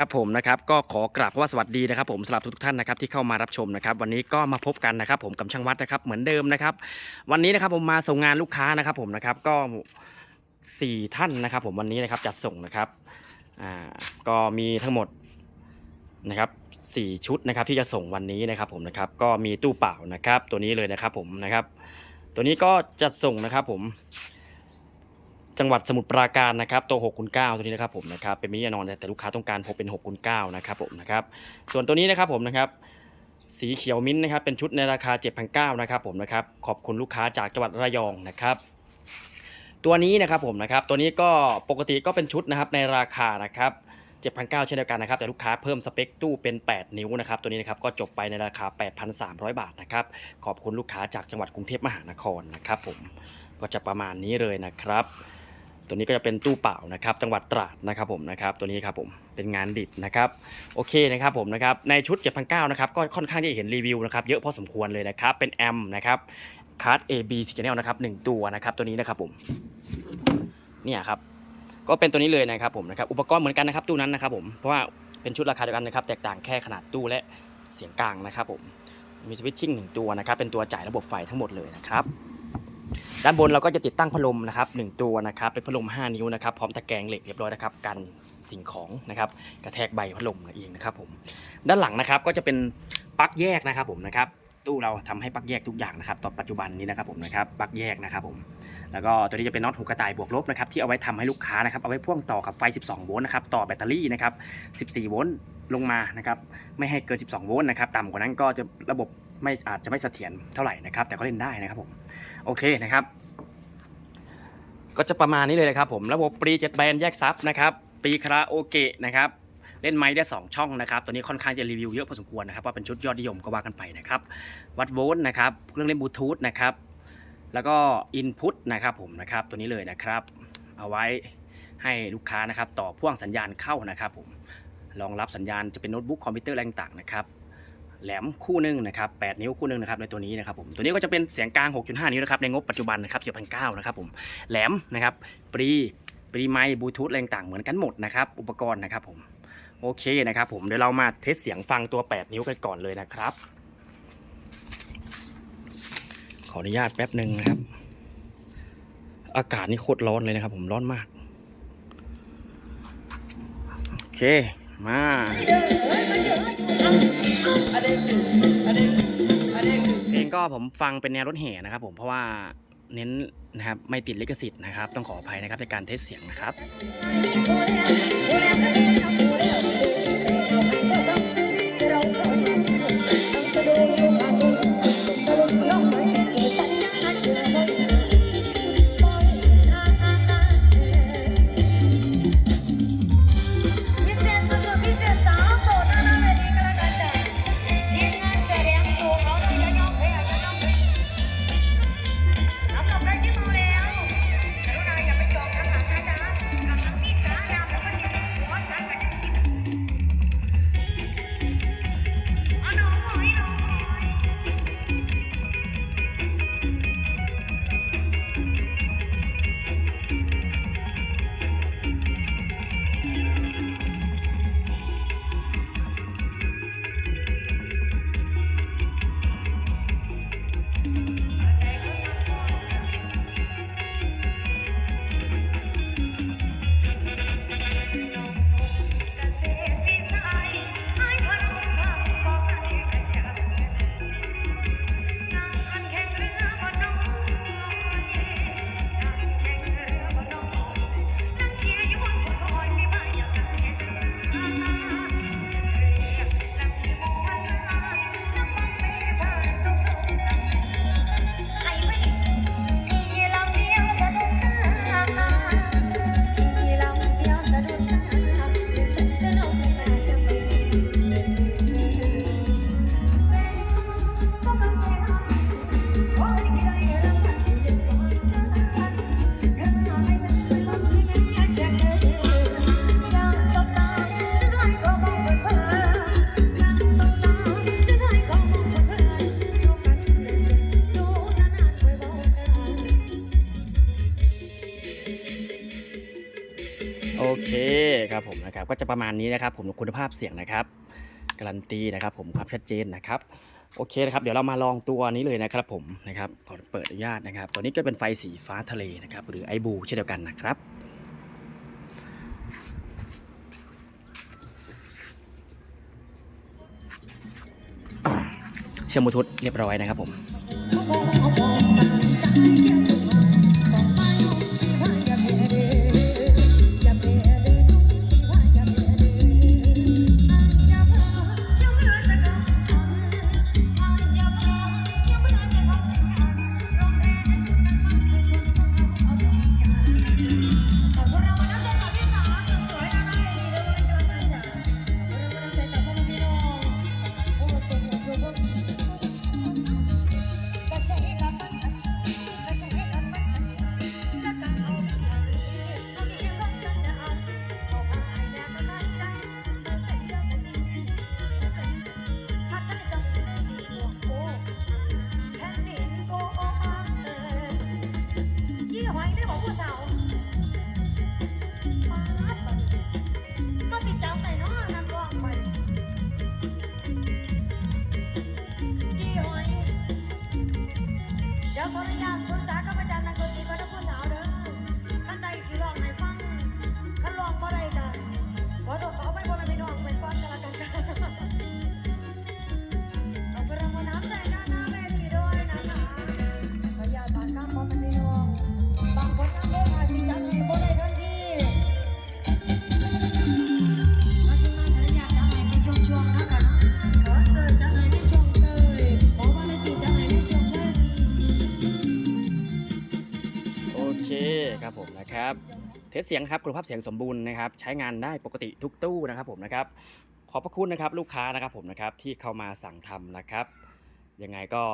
ครับผมนะครับก็ขอกราบว่าสวัสดีนะครับ ผมสำหรับทุกท่านนะครับที่เข้ามารับชมนะครับ วันนี้ก็มาพบกันนะครับ ผมกับช่างวัดนะครับเหมือนเดิมนะครับ วันนี้นะครับผมมาส่งงานลูกค้านะครับ ผมนะครับก็สี่ท่านนะครับ ผมวันนี้นะครับจัดส่งนะครับอ่าก็มีทั้งหมดนะครับสี่ชุดนะครับที่จะส่งวันนี้นะครับ ผมนะครับก็มีตู้เปล่านะครับ ตัวนี้เลยนะครับ ผมนะครับ ตัวนี้ก็จัดส่งนะครับ ผม จังหวัดสมุทรปราการนะครับตัว6คูณ9ตัวนี้นะครับผมนะครับเป็นมินิยานอนแต่ลูกค้าต้องการพบเป็น6คูณ9นะครับผมนะครับส่วนตัวนี้นะครับผมนะครับสีเขียวมิ้นท์นะครับเป็นชุดในราคา 7,900นะครับผมนะครับขอบคุณลูกค้าจากจังหวัดระยองนะครับตัวนี้นะครับผมนะครับตัวนี้ก็ปกติก็เป็นชุดนะครับในราคานะครับ7,900เช่นเดียวกันนะครับแต่ลูกค้าเพิ่มสเปคตู้เป็น 8 นิ้วนะครับตัวนี้นะครับก็จบไปในราคา 8,300 บาทนะครับขอบคุณลูกค้าจากจังหวัดกรุงเทพมหานครนะครับผมก็จะประมาณนี้เลยนะครับ ตัวนี้ก็จะเป็นตู้เปล่านะครับ จังหวัดตราดนะครับผมนะครับ ตัวนี้ครับผมเป็นงานดิบนะครับโอเคนะครับผมนะครับในชุด 7,900นะครับก็ค่อนข้างที่จะเห็นรีวิวนะครับเยอะพอสมควรเลยนะครับเป็นแอมนะครับคาร์ด A B C Channel นะครับหนึ่งตัวนะครับตัวนี้นะครับผมเนี่ยครับก็เป็นตัวนี้เลยนะครับผมนะครับอุปกรณ์เหมือนกันนะครับตู้นั้นนะครับผมเพราะว่าเป็นชุดราคาเดียวกันนะครับแตกต่างแค่ขนาดตู้และเสียงกลางนะครับผมมีสวิตชิ่งหนึ่งตัวนะครับเป็นตัวจ่ายระบบไฟทั้งหมดเลยนะครับ ด้านบนเราก็จะติดตั้งพัดลมนะครับหนึ่งตัวนะครับเป็นพัดลม 5 นิ้วนะครับพร้อมตะแกรงเหล็กเรียบร้อยนะครับกันสิ่งของนะครับกระแทกใบพัดลมเองนะครับผมด้านหลังนะครับก็จะเป็นปลั๊กแยกนะครับผมนะครับ ตู้เราทำให้ปลั๊กแยกทุกอย่างนะครับตอนปัจจุบันนี้นะครับผมนะครับปลั๊กแยกนะครับผมแล้วก็ตัวนี้จะเป็นน็อตหูกระต่ายบวกลบนะครับที่เอาไว้ทำให้ลูกค้านะครับเอาไว้พ่วงต่อกับไฟ 12 โวลต์นะครับต่อแบตเตอรี่นะครับ14 โวลต์ลงมานะครับไม่ให้เกิน 12 โวลต์นะครับต่ำกว่านั้นก็จะระบบไม่อาจจะไม่เสถียรเท่าไหร่นะครับ แต่ก็เล่นได้นะครับผมโอเคนะครับ ก็จะประมาณนี้เลยนะครับผมระบบปรีเจ็ดแบนแยกซับนะครับปีคาราโอเกะนะครับ เล่นไม้ได้ 2 ช่องนะครับ ตัวนี้ค่อนข้างจะรีวิวเยอะพอสมควรนะครับว่าเป็นชุดยอดนิยมก็ว่ากันไปนะครับวัดโวลต์นะครับเครื่องเล่นบลูทูธนะครับแล้วก็อินพุตนะครับผมนะครับตัวนี้เลยนะครับ เอาไว้ให้ลูกค้านะครับต่อพ่วงสัญญาณเข้านะครับผมรองรับสัญญาณจะเป็นโน้ตบุ๊กคอมพิวเตอร์อะไรต่างๆนะครับแหลมคู่หนึ่งนะครับ8นิ้วคู่หนึ่งนะครับในตัวนี้นะครับผมตัวนี้ก็จะเป็นเสียงกลาง 6.5 นิ้วนะครับในงบปัจจุบันนะครับ7,900นะครับผมแหลมนะครับปรีปรีไมค์บลูทูธอะไรต่างเหมือนกันหมดนะครับอุปกรณ์นะครับผม โอเคนะครับผมเดี๋ยวเรามาเทสเสียงฟังตัว 8 นิ้วกันก่อนเลยนะครับ ขออนุญาตแป๊บหนึ่งนะครับ อากาศนี่โคตรร้อนเลยนะครับ ผมร้อนมาก โอเคมาเพลงก็ผมฟังเป็นแนวรถแห่นะครับ ผมเพราะว่าเน้นนะครับไม่ติดลิขสิทธิ์นะครับ ต้องขออภัยนะครับในการเทสเสียงนะครับ เคครับผมนะครับก็จะประมาณนี้นะครับ ผมคุณภาพเสียงนะครับการันตีนะครับ ผมความชัดเจนนะครับโอเคนะครับเดี๋ยวเรามาลองตัวนี้เลยนะครับผมนะครับขอเปิดอนุญาตนะครับ ตัวนี้ก็เป็นไฟสีฟ้าทะเลนะครับ หรือไอบูเช่นเดียวกันนะครับเชื่อมบลูทูธเรียบร้อยนะครับผม สเสียงครับคุณภาพเสียงสมบูรณ์นะครับใช้งานได้ปกติทุกตู้นะครับผมนะครับขอบพระคุณนะครับลูกค้านะครับผมนะครับที่เข้ามาสั่งทำนะครับ ยังไงก็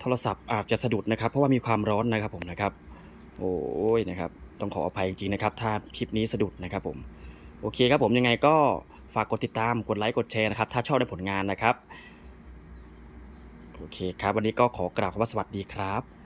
โทรศัพท์อาจจะสะดุดนะครับ เพราะว่ามีความร้อนนะครับผมนะครับ โอ้ยนะครับ ต้องขออภัยจริงๆนะครับ ถ้าคลิปนี้สะดุดนะครับผมโอเคครับผมยังไงก็ฝากกดติดตามกดไลค์กดแชร์นะครับ ถ้าชอบในผลงานนะครับ โอเคครับ วันนี้ก็ขอกราบคำว่าสวัสดีครับ